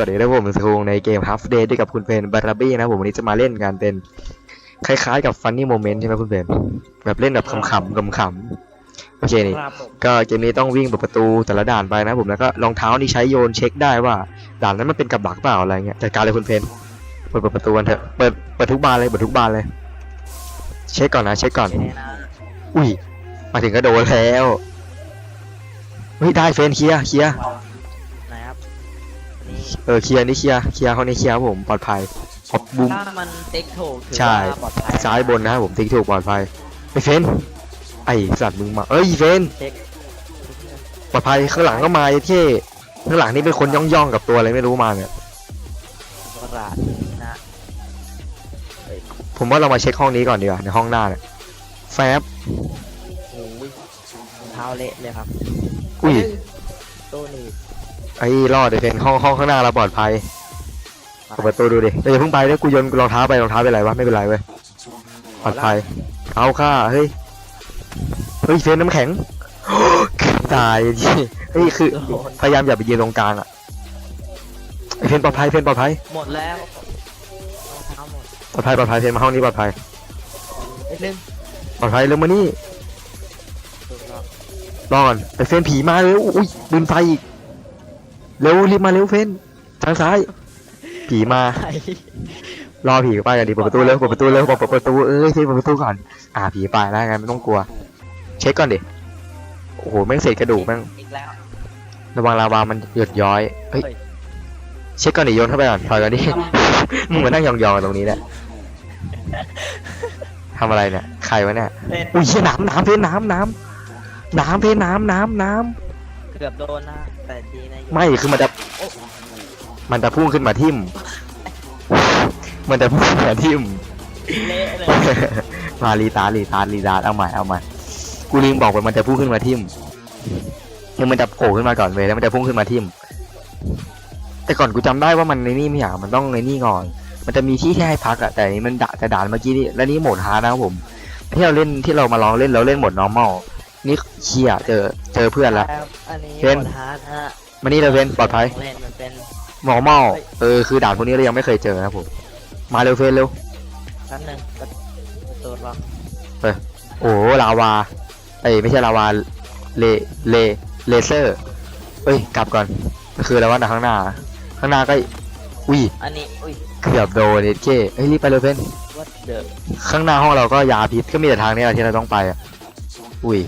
สวัสดีครับผมสกูในเกม Half Day ด้วยกับคุณเพนบาราบี้นะครับผมวันนี้จะมาเล่นกันเป็นคล้ายๆกับ Funny Moment ใช่ไหมคุณเพนแบบเล่นแบบขำๆขำๆโอเคนี่ครับผมก็เกมนี้ต้องวิ่งเปิดประตูแต่ละด่านไปนะผมแล้วก็รองเท้านี่ใช้โยนเช็คได้ว่า ด่านนั้นมันเป็นกับดักเปล่าอะไรเงี้ยจัดการเลยคุณเพนเปิดประตูกันเถอะเปิดเปิดทุกบานเลยเปิดทุกบานเลย เช็คก่อนนะเช็คก่อนเดี๋ยนะอุ้ยมาถึงก็โดนแล้วเฮ้ยได้เฟนเคลียร์เคลียร์ เออเคลียร์นี่เคลียร์เคลียร์เขานี่เคลียร์ครับผมปลอดภัยขอบบุ้มถ้ามันเต็กถูกถือใช่ ว่าปลอดภัยซ้ายบนนะครับผมติ๊กถูกปลอดภัยไอ้เฟนไอ้สัตว์มึงมาเอ้ยเฟนเช็คปลอดภัยข้างหลังก็มาไอ้เท่ข้างหลังนี่เป็นคนย่องย่องๆกับตัวอะไรไม่รู้มาเนี่ยประหลาดนะผมว่าเรามาเช็คห้องนี้ก่อนดีกว่าในห้องหน้าเนี่ยแฟบโอ้ยรองเท้าเละเลยครับอุ้ยตัวนี้ ไอ้รอดไอ้เฟนห้องห้องข้างหน้าเราปลอดภัยเปิดประตูดูดิเดี๋ยวอย่าเพิ่งไปด้วยกูโยนรองเท้าไปรองเท้าเป็นไรวะไม่เป็นไรเว้ยปลอดภัยเอาค่าเฮ้ยเฮ้ยเฟนน้ำแข็ง ตายดิเฮ้ยคือโดนพยายามอย่าไปยืนตรงกลางอะไอ้เฟนปลอดภัยเฟนปลอดภัยหมดแล้วรองเท้าหมดปลอดภัยปลอดภัยเฟนมาห้องนี้ปลอดภัยไอ้หนึ่งปลอดภัยเร็วมานี่ถูกแล้วรอก่อนไอ้เฟนผีมาเร็วอุ้ยปืนไฟอีก เร็วรีบมาเร็วเฟนทางซ้าย ผีมาไอ้รอผีไปกันดิเปิดประตูเร็วเปิดประตูเร็วเปิดประตูเอ้ยเฟนเปิดประตูก่อน อ่าผีไปแล้วไงไม่ต้องกลัว เช็คก่อนดิโอ้โหแม่งเศษกระดูกแม่งอีกแล้วระวังลาวามันหยดย้อยเฮ้ยเฮ้ยเช็คก่อนดิโยนเข้าไปก่อนถอยก่อนดิมึงมานั่งยองๆตรงนี้เนี่ยทำอะไรเนี่ยใครวะเนี่ยเป็นอุ้ยเหี้ยน้ำน้ำเพนน้ำน้ำน้ำเพนน้ำน้ำน้เกือบโดนนะแต่ดีนะอยู่ำไม่คือมันจะโอ้มันจะพุ่งขึ้นมาทิ่ม มันจะพุ่งขึ้นมาทิ่ม เละเลยมารีตาร์ทรีตาร์ทรีตาร์ทเอาใหม่เอาใหม่กูลืมบอกไปมันจะพุ่งขึ้นมาทิ่มคือมันจะโผล่ขึ้นมาก่อนเว้ยแล้วมันจะพุ่งขึ้นมาทิ่ม แต่ก่อนกูจำได้ว่ามันในนี่ไม่อยากมันต้องในนี่ก่อน มันจะมีที่ที่ให้พักอะแต่อันนี้มันด่าแต่ด่านเมื่อกี้นี่แล้วนี่โหมดฮาร์ดนะครับผมที่เราเล่นที่เรามาลองเล่นเราเล่นโหมด normal นี่เชียเจอเจอเพื่อนละ ครับอันนี้เห็นหมดฮาร์ดนะฮะมานี่เราเว้นปลอดภัยเล่นมันเป็น normal เฮ้ยเออคือด่านพวกนี้เรายังไม่เคยเจอนะครับผมมาเร็วเฟนเร็ว ชั้นหนึ่งประประตูล็อกโอ้โหลาวา เอ้ยไม่ใช่ลาวา เล เล เลเซอร์ เอ้ย กลับก่อนมันคืออะไรวะนะข้างหน้า ข้างหน้าก็ อุ้ย อันนี้อุ้ย เกือบโดนเอ็ดเคเฮ้ยรีบไปเลยเพื่อน what the ข้างหน้าห้องเราก็ยาพิษก็มีแต่ทางนี้แหละที่เราต้องไปอะ อุ้ย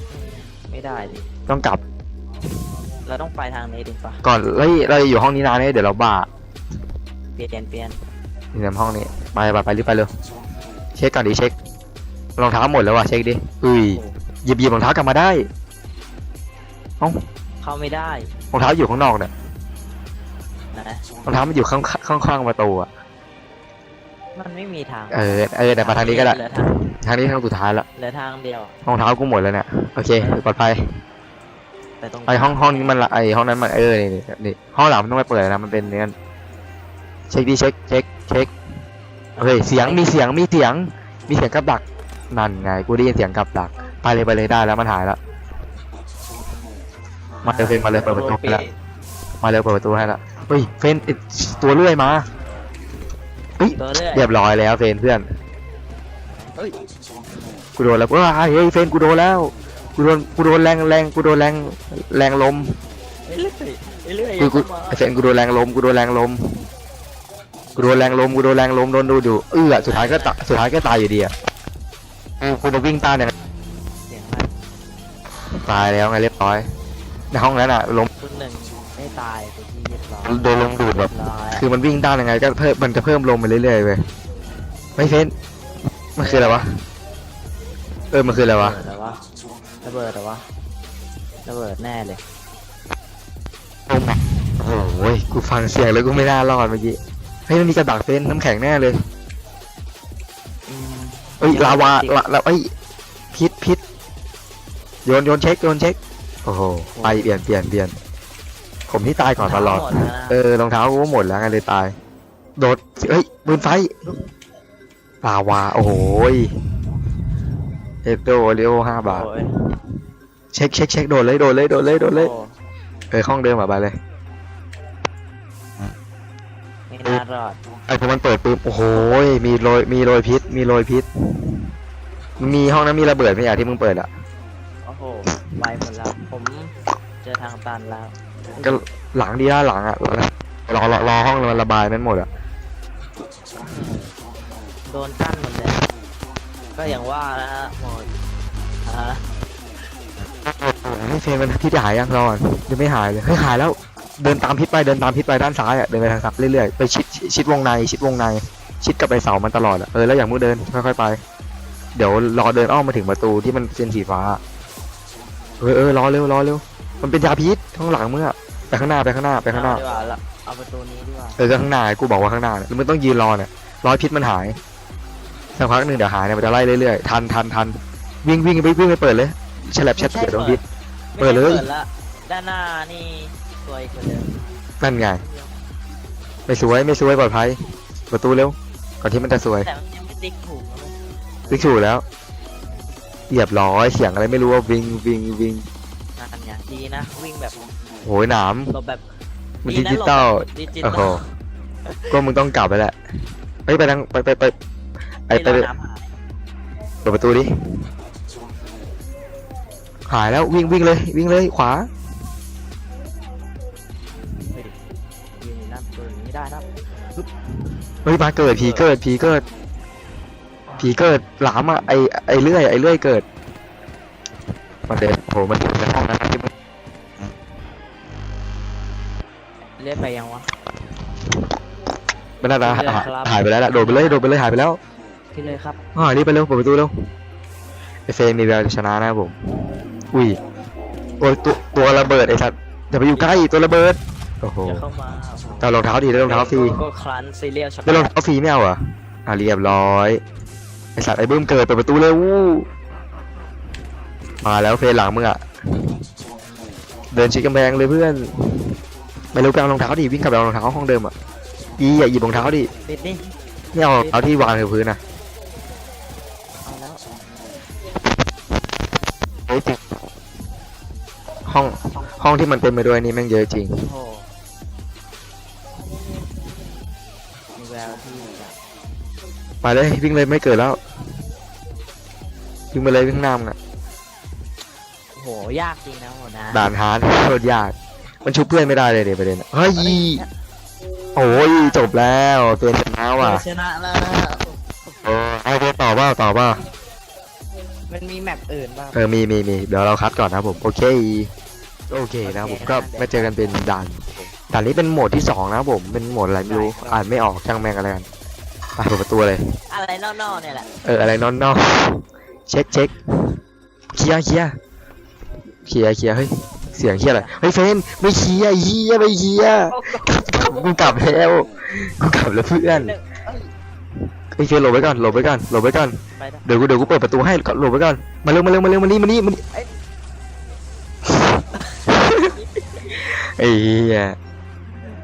ไม่ได้ดิต้องกลับ เราต้องไปทางนี้ดิปะก่อนเฮ้ยเราจะอยู่ห้องนี้นานเนี่ยเดี๋ยวเราบ้าเปลี่ยนเปลี่ยนนี่ในห้องนี้ไปไปไปรีบไปเร็วเช็คก่อนดิเช็ครองเท้าหมดแล้วว่ะเช็คดิอุ้ยหยิบหยิบรองเท้ากลับมาได้เข้าไม่ได้รองเท้าอยู่ข้างนอกเนี่ยนะรองเท้ามันอยู่ข้างข้างข้างประตูอะ มันไม่มีทางเออเออแต่มาทางนี้ก็ได้เหลือทางทางนี้ทางสุดท้ายละเหลือทางเดียว รองเท้ากูหมดแล้วเนี่ยโอเคปลอดภัยแต่ตรงไอห้องห้องนี้มันละไอห้องนั้นมันเออนี่นี่นี่ห้องหลังมันต้องไปเปิดนะมันเป็นเนี่ยเช็คดิเช็คเช็คเช็คเฮ้ยเสียงมีเสียงมีเสียง มีเสียงกับดักนั่นไงกูได้ยินเสียงกับดักไปเลยไปเลยได้แล้วมันหายแล้วมาเร็วเฟนมาเลยเปิดประตูให้แล้วมาเร็วเปิดประตูให้แล้วเฮ้ยเฟนไอ้ตัวเลื่อยมา ตัวเรื่อยเรียบร้อยแล้วเฟนเพื่อน เฮ้ยกูโดนแล้วว้ายเฮ้ยเฟนกูโดนแล้ว กูโดน กูโดนแรงแรงกูโดนแรงแรงลมเรื่อยเรื่อยกูกูเข้ามาไอเฟนกูโดนแรงลม กูโดนแรงลม กูโดนแรงลม กูโดนแรงลมโดนดูดูเอื้อสุดท้ายก็ตายสุดท้ายก็ตายอยู่ดีอะกูกูจะวิ่งต้านเนี่ยเสียงอะไรตายแล้วไงเรียบร้อย ในห้องนั้นอะลม คุณหนึ่งไม่ตายแโดนลมดูดแบบเรียบร้อยคือมันวิ่งต้านยังไงก็เพิ่มมันจะเพิ่มลมไปเรื่อยๆเว้ยไม่เฟนมันคืออะไรวะเออมันคืออะไรวะระเบิดเหรอวะระเบิดเหรอวะระเบิดแน่เลยโอ้แม่โอ้โหกูฟังเสียงแล้วกูไม่น่ารอดเมื่อกี้เฮ้ยมันมีกระดักเฟนน้ำแข็งแน่เลยอืมเอ้ยลาวาลาลาเอ้ยพิษพิษโยนโยนเช็คโยนเช็คโอ้โหไปเปลี่ยนเปลี่ยนเปลี่ยน ผมที่ตายก่อนตลอด หมแล้วนะเออรองเท้ากูก็หมดแล้วไงเลยตาย โดดเอ้ยปืนไฟลาวาโอ้โหยเอฟโดเรียวห้าบาท โอ้ยเช็คเช็คเช็คโดดเลยโดดเลยโดดเลยโดดเลยโอ้เออห้องเดิมอะไปเลยไม่น่ารอดไอ้พอมันเปิดปุ๊บโอ้โหยมีโรยมีโรยพิษ มีโรยพิษมันมีห้องนั้นมีระเบิดไหมอะที่มึงเปิดอะโอ้โหไปหมดแล้วผมเจอทางตันแล้ว ก็หลังดีด้านหลังอะรอรอรอห้องมันระบายนั้นหมดอะโดนกั้นหมดเลยก็อย่างว่านะฮะหมดอ่าให้เฟรมมันพิษหายยังรอก่อนยังไม่หายเลยเฮ้ยหายแล้วเดินตามพิษไปเดินตามพิษไปด้านซ้ายอะเดินไปทางซ้ายเรื่อยๆไปชิดชิดชิดวงในชิดวงใน ชิดกับไปเสามันตลอดอะเออแล้วอย่างมึงเดินค่อยๆไป เดี๋ยวรอเดินอ้อมมาถึงประตูที่มันเป็นสีฟ้าเออเออรอเร็วรอเร็ว มันเป็นยาพิษข้างหลังมึงอะไปข้างหน้าไปข้างหน้าไปข้างหน้าเอดีกว่าละเอาประตูนี้ดีกว่า เออก็ข้างหน้ากูบอกว่าข้างหน้าเนี่ยแล้วมึงต้องยืนรอเนี่ยรอให้พิษมันหายสักพักหนึ่งเดี๋ยวหายเนี่ยมันจะไล่เรื่อยๆทันทันทันวิ่งวิ่งไปวิ่งไปเปิดเลยฉลับชัดเดี๋ยวโดนพิษ เปิดเลย ไม่ไละด้านหน้านี่สวยกว่าเดิมนั่นไงไม่สวยไม่สวยปลอดภัยประตูเร็วก่อนที่มันจะสวยแต่มันยังไม่ติ๊กถูกนะเว้ยติ๊กถูกแล้วเรียบร้อยเสียงอะไรไม่รู้ว่าวิงวิงวิงนั่นไง ดีนะ วิ่งแบบโหยหนามหลบแบบมันดีดินะจิหลบตอลแบบดิจิตโอ้อโหลก็มึงต้องกลับไปแหละเฮ้ยไปทางไปไปไปไปไปไม่รอน้ำหายเปิดประตูดิหายแล้ววิ่งวิ่งเลย วิ่งเลยขวา เฮ้ยยืนอยู่นั่นตัวอย่างนี้ไม่ได้นะเฮ้ยมาเกิดผีเกิดผีเกิดผีเกิดหลามอะไอไอเลื่อยไอเลื่อยเกิดมันเด็โหมันอยู่ในห้องนั้นนะที่ เรียกไปยังวะมันน่าจะเลื่อยครับ หายไปแล้วล่ะโดดไปเลยโดดไปเลยหายไปแล้วที่เลยครับอ่ารีบไปเร็วเปิดประตูเร็วไอเฟรมมีเวลาจะชนะนะครับผม อุ้ยโอ้ยตัวตัวระเบิดไอสัตว์อย่าไปอยู่ใกล้ตัวระเบิดโอ้โหจะเข้ามาแต่รองเท้าดีได้รองเท้าฟรีก็คลันซีเรียลช็อกโกได้รองแลตเท้าฟรีไม่เอาเหรออะเรียบร้อยไอสัตว์ไอบึ้มเกิดเปิดประตูเร็วมาแล้วเฟรมหลังมึงอะเดินชิดกำแพงเลยเพื่อน ไม่รู้ไปเอารองเท้าดิวิ่งกลับไปเอารองเท้าห้องเดิมอะอีอย่าหยิบรองเท้าดิปิดนี่ไม่เอารองเท้าที่วางอยู่พื้นนะเอาแล้วเฮ้ยจริงห้องห้องที่มันเต็มไปด้วยนี่แม่งเยอะจริงโอ้โหมีแววที่จะไปเลยวิ่งเลยไม่เกิดแล้ววิ่งไปเลยวิ่งหน้ามึงอะโอ้โหยากจริงนะโหนะด่านฮาร์ดโคตรยาก มันชุบเพื่อนไม่ได้เลยเดี๋ยวประเด็นอะเฮ้ยโอ้ยจบแล้วเป็นชนะว่ะชนะแล้วเออเอาไปต่อว่าต่อว่ามันมีแมปอื่นบ้างเออมีมีมีเดี๋ยวเราคัดก่อนนะครับผมโอเคโอเคนะครับผมก็มาเจอกันเป็นด่านด่านนี้เป็นโหมดที่สองนะครับผมเป็นโหมดอะไรไม่รู้อ่านไม่ออกช่างแม่งอะไรกันไปเปิดประตูเลย อะไรนอกๆเนี่ยแหละเอออะไรนอนนอกเช็คเช็คเคลียร์เคลียร์เคลียร์เคลียร์เฮ้ย เสียงเคลียร์อะไรเฮ้ยเฟนไม่เคลียร์เฮียไม่เคลียร์กูกลับแล้วกูกลับแล้วเพื่อนเฮ้ยเฟนหลบไว้ก่อนหลบไว้ก่อนหลบไว้ก่อนไปนะเดี๋ยวกูเดี๋ยวกูเปิดประตูให้ก่อนหลบไว้ก่อนมาเร็วมาเร็วมาเร็วมานี่มานี่มานี่ไอ้เหี้ย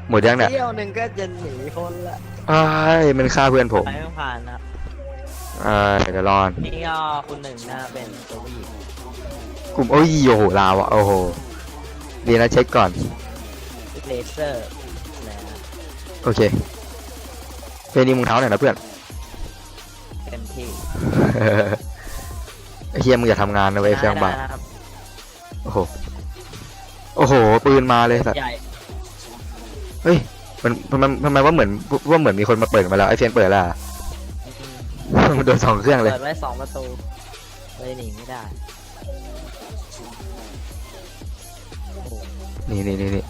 หมดยังเนี่ยเที่ยวหนึ่งก็จะหนีพ้นละอ้ายมันฆ่าเพื่อนผมไปไม่ผ่านนะอ่าเดี๋ยวรอนนี่ก็คุณหนึ่งนะเป็นตัวผู้หญิงกลุ่มโอ้ยโอ้โหลาวอะโอ้โห ดีนะเช็คก่อน เลเซอร์นะฮะโอเคเฟนี่มึงเท้าหน่อยนะเพื่อน เต็มที่ไอ้เฮียมึงอย่าทำงานนะเว้ยเครื่องบาได้นะครับโอ้โห โอ้โห ปืนมาเลยสัตว์ใหญ่เฮ้ยมันมันทำไมว่าเหมือนว่าเหมือนมีคนมาเปิดมาแล้วไอ้เฟนเปิดแล้วอะ มันโดนสองเครื่องเลย เปิดไว้สองประตูเลยหนีไม่ได้ นี่นี่นี่นี่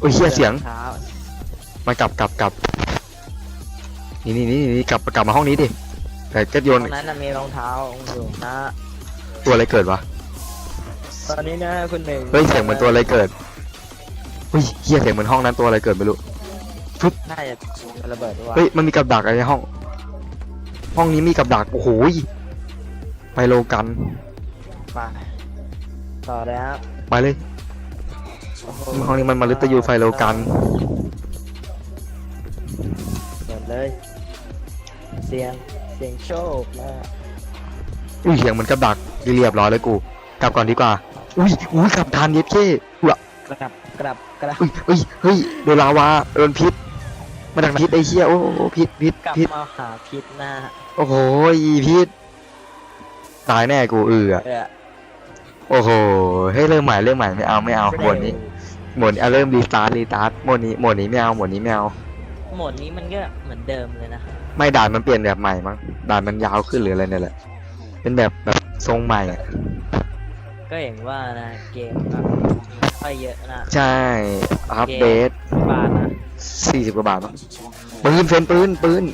โอ้ยเฮียเสียงเท้ามากลับกลับกลับนี่นี่นี่นี่กลับกลับมาห้องนี้ดิแต่ก็โยตนรงนั้นน่ะมีรองเท้าอยู่นะ ตัวอะไรเกิดวะ ตอนนี้นะคุณหนึ่งเฮ้ยเสียงเหมือนตัวอะไรเกิดเฮ้ยเฮียเสียงเหมือนห้องนั้นตัวอะไรเกิดไม่รู้ น่าจะระเบิดด้วยเฮ้ยมันมีกับดักอะไรในห้อง ห้องนี้มีกับดัก โอ้โหยไปโลกัน ไปต่อเลยครับไปเลยโอ้โหห้องนี้มันมาลึตยูไฟโลกันเปิดเลย เสียง เสียงโชคนะอุ้ยเสียงเหมือนกับดักเรียบร้อยเลยกู กลับก่อนดีกว่า อุ้ยอุ้ยกลับทันเย็ดเก้อุ้ยกลับกลับกลับอุ้ยเฮ้ยเฮ้ยโดนลาวาโดนพิษมาดักพิษไอ้เหี้ยโอ้โหพิษพิษกลับพิษมาหาพิษนะฮะโอ้โหอีพิษตายแน่กูเอือเออโอ้โหให้ยเริ่มใหม่เริ่มใหม่ไม่เอาไม่เอาหมดนี้ หมดเอาเริ่มรีสตาร์ทรีสตาร์ทหมดนี้หมดนี้ไม่เอาหมดนี้ไม่เอาโหมดนี้มันก็เหมือนเดิมเลยนะไม่ด่านมันเปลี่ยนแบบใหม่มั้งด่านมันยาวขึ้นหรืออะไรเนี่ยแหละ เป็นแบบแบบทรงใหม่อะก็เห็นว่านะเกมก็ไม่ค่อยเยอะนะใช่อัปเดตบาทนะสี่สิบกว่าบาทมั้งปืนเฟนปืนปืน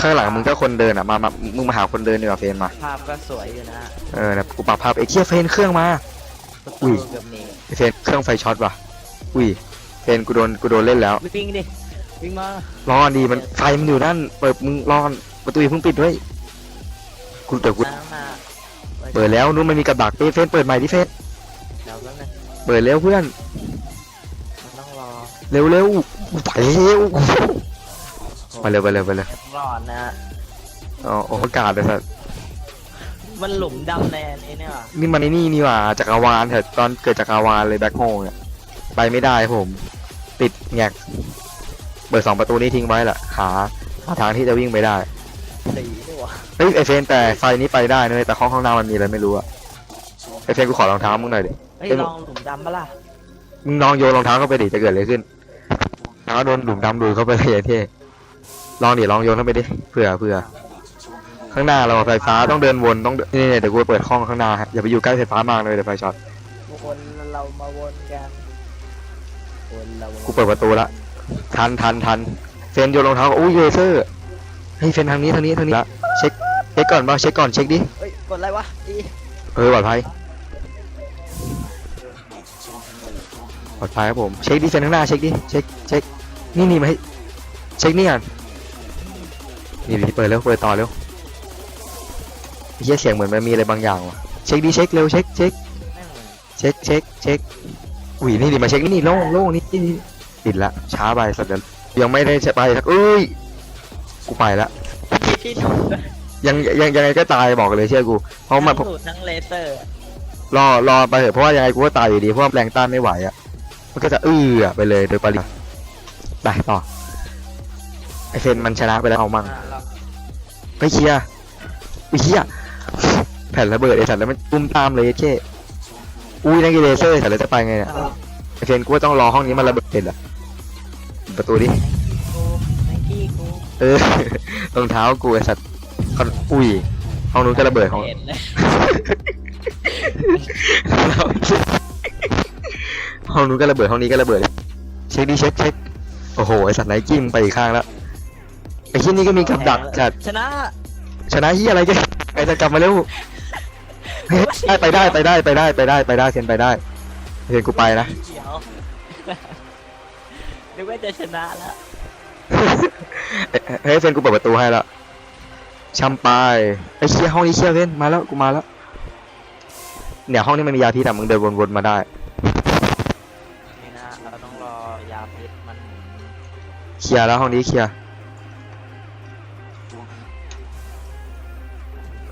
ข้างหลังมึงก็คนเดินอะมามามึงมาหาคนเดินดีกว่าเฟนมา ภาพก็สวยอยู่นะเออนะกูปรับภาพไอ้เคียเฟนเครื่องมาประ อุ้ตูยกับเมย์ไอ้เฟนเครื่องไฟช็อตว่ะ อุ้ยเฟนกูโดนกูโดนเล่นแล้ว วิ่งดิ วิ่งมารอก่อนดีมันไฟมันอยู่นั่น เปิดมึงรอก่อนประตูอย่าเพิ่งปิดด้วยกูเดี๋ยวกูน้ำมาเปิดแล้วนู้นมันมีกับดักเฟนเปิดใหม่ดิเฟนเดี๋ยวแป๊บนึงเปิดเร็วเพื่อน มันต้องรอเร็วเร็วกูไปเร็วไปเร็วไปเร็วไปเร็วรอดนะฮะอ๋อโอกาสเลยสัส มันหลุมดำในอันนี้เนี่ยว่ะนี่มันไอ้นี่นี่หว่าจักรวาลเถอะตอนเกิดจักรวาลเลยแบ็คโฮเนี่ยไปไม่ได้ผม ติดแงกเปิดสองประตูนี้ทิ้งไว้แหละหาหาทางที่จะวิ่งไปได้สีนี่หว่ะเฮ้ยไอเฟนแต่ไฟนี้ไปได้นะเว้ยแต่ห้องข้างหน้ามันมีอะไรไม่รู้อะไอเฟนกูขอรองเท้ามึงหน่อยดิเฮ้ยเอ้ยลองหลุมดำปะล่ะมึงลองโยนรองเท้าเข้าไปดิจะเกิดอะไรขึ้นเท้าโดนหลุมดำดูดเข้าไปเลยไอ้เท่ลองดิลองโยนเข้าไปดิเผื่อเผื่อ ข้างหน้าเราไฟฟ้าต้องเดินวนต้องเดินนี่ๆเดี๋ยวกูเปิดห้องข้างหน้าฮะอย่าไปอยู่ใกล้ไฟฟ้ามากเลยเดี๋ยวไฟช็อต วนเรามาวนกันวนเราวนกูเปิดประตูละ ทันทันทันเฟนโยนรองเท้าอุ้ยเลเซอร์เฮ้ยเฟนทางนี้ทางนี้ทางนี้ละเช็คเช็คก่อนมาเช็คก่อนเช็คดิเฮ้ยกดอะไรวะอีเออปลอดภัยปลอดภัยครับผมเช็คดิเฟนข้างหน้าเช็คดิเช็คเช็คนี่นี่มาให้เช็คนี่ก่อนนี่ดิเปิดแล้วเปิดต่อเร็วไอ้ เฮียเสียงเหมือนมันมีอะไรบางอย่างว่ะเช็คดิเช็คเร็วเช็คเช็คแม่งเช็คเช็คเช็คอุ้ยนี่ดิมาเช็คนี่นี่โล่งโล่งนี่นี่นี่ปิดละช้าไปสัตว์เดี๋ยวยังไม่ได้จะไปสักเอ้ยกูไปละที่ที่ถูกยังยังยังไงก็ตายบอกเลยเชื่อกูเพราะมันทั้งถูกทั้งเลเซอร์รอรอไปเถอะเพราะว่ายังไงกูก็ตายอยู่ดีเพราะว่าแรงต้านไม่ไหวอะมันก็จะอื้ออะไปเลยโดยปริยายไปต่อไอเฟนมันชนะไปแล้วเอามั่งอะเราไปเคลียร์อุ้ยเฮีย แผ่นระเบิดไอสัตว์แล้วมันตุ้มตามเลยเช่อุ้ยนั่นกีเลเซอร์ไอ้สัตว์แล้วจะไปไงเนี่ยไอเฟนกูว่าต้องรอห้องนี้มันระเบิดเสร็จอะปิดประตูดิกูไนกี้กูเออรองเท้ากูไอสัตว์เขาอุ้ยห้องนู้นก็ระเบิดห้องเห็นเลยห้องนู้นก็ระเบิดห้องนี้ก็ระเบิดเช็คดิเช็คเช็คโอ้โหไอสัตว์ไหนกิ้มไปอีกข้างแล้วไอที่นี่ก็มีกับดักจัดชนะ ชนะที่อะไรกันไอจะกลับมาเร็วเฮ้ย ได้ไปได้ไปได้ไปได้ไปได้ไปได้เซนไปได้เซนกูไปนะเดี๋ยวนึกว่าจะชนะแล้วเอ้ยเฮ้ยเซนกูเปิดประตูให้แล้วชัมปายไอเชี่ยห้องนี้เชี่ยเซนมาแล้วกูมาแล้วเนี่ยห้องนี้มันมียาพิษอะมึงเดินวนๆมาได้นี่นะเราต้องรอยาพิษมันเคลียร์แล้วห้องนี้เคลียร์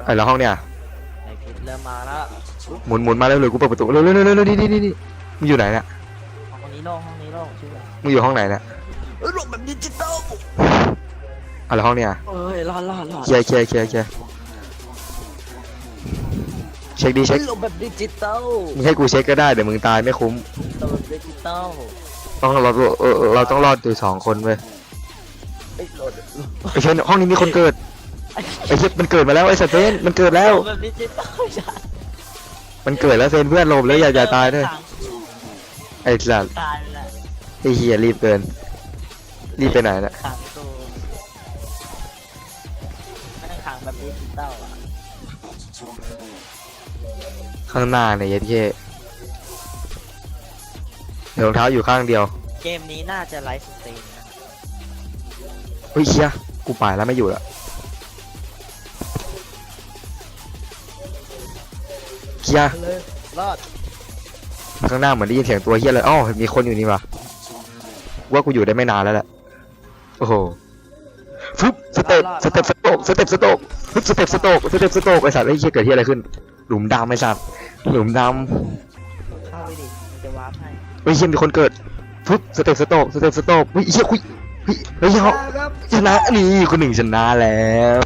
ไอ้แล้วห้องเนี่ยในพิษ เริ่มมาแล้วหมุนหมุนมาเร็วเลยกูเปิดประตูเร็วเร็วเร็วเร็วเร็วนี่นี่นี่นี่มึงอยู่ไหนเนี่ยห้องนี้โล่งห้องนี้โล่งชื่ออะไรมึงอยู่ห้องไหนเนี่ยเออหลบแบบดิจิตอลอะแล้วห้องเนี่ยเอ้ยรอดรอดรอดเคลียร์เคลียร์เคลียร์เคลียร์เช็คดีเช็คหลบแบบดิจิตอลมึงให้กูเช็คก็ได้เดี๋ยวมึงตายไม่คุ้มหลบแบบดิจิตอลต้องเราเออเราต้องรอดอยู่สองคนเว้ยไอ้ยโหลดไอ้เชนห้องนี้มีคนเกิด ไอ้เชนมันเกิดมาแล้วไอ้สเตนมันเกิดแล้วหลบแบบดิจิตอลจ้ะมันเกิดแล้วเซนเพื่อนหลบเลยอย่าอย่าตายด้วยขังไอ้สัตว์ตายไปแล้วไอ้เฮียรีบเกิน รีบไปไหนเนี่ยขังตัวไม่ต้องขังแบบดิจิตอลอะข้างหน้าเนี่ยเย็ดเย่เดี๋ยวรองเท้าอยู่ข้างเดียวเกมนี้น่าจะไลฟ์สตรีมนะเฮ้ยเชียกูไปแล้วไม่อยู่ละ เคลียร์เลยรอดข้างหน้าเหมือนได้ยินเสียงตัวเฮียเลยอ๋อมีคนอยู่นี่ว่ะว่ากูอยู่ได้ไม่นานแล้วแหละโอ้โหฟึบสเต็ปสเต็ปสโตกสเต็ปสโตกฟึบสเต็ปสโตกสเต็ปสโตกไอสัตว์ไอ้เฮียเกิดที่อะไรขึ้น หลุมดำไอสัตว์หลุมดเข้าไปดิมันจะวาร์ปให้ำเฮ้ยเฮียมีคนเกิดปุ๊บสเต็ปสโตปสเต็ปสโตปเฮ้ยเฮียคุยเฮ้ยเฮ้ยเขาครับชนะนี่คนหนึ่งชนะแล้ว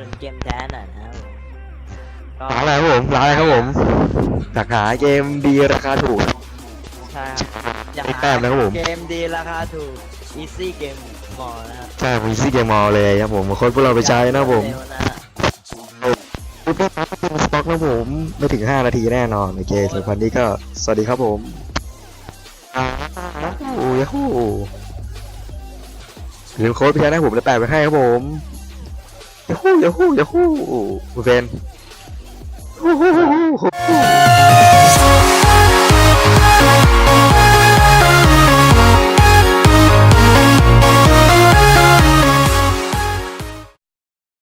นับสนุนเกมแท้หน่อยนะครับก็ร้านอะไรครับผมร้านอะไรครับผมอยากหาเกมดีราคาถูก ใช่ครับอยากแต้มนะครับผม เกมดีราคาถูก easy game มอนะครับใช่ผมซีเกมมอลเลยครับผมมาค้นพวกเราไปใช้นะครับผมเร็วนะฮะปุ๊บได้ปั๊บเป็นสต็อกนะครับผมไม่ถึง 5 นาทีแน่นอนโอเคสำหรับวันนี้ก็สวัสดีครับผมโอ้ยฮู้ลืมโค้ดพี่แนะผมจะแปะไปให้ครับผม ยาฮู้ยาฮู้ยาฮู้เวนฮู้ฮู้ฮู้ฮู้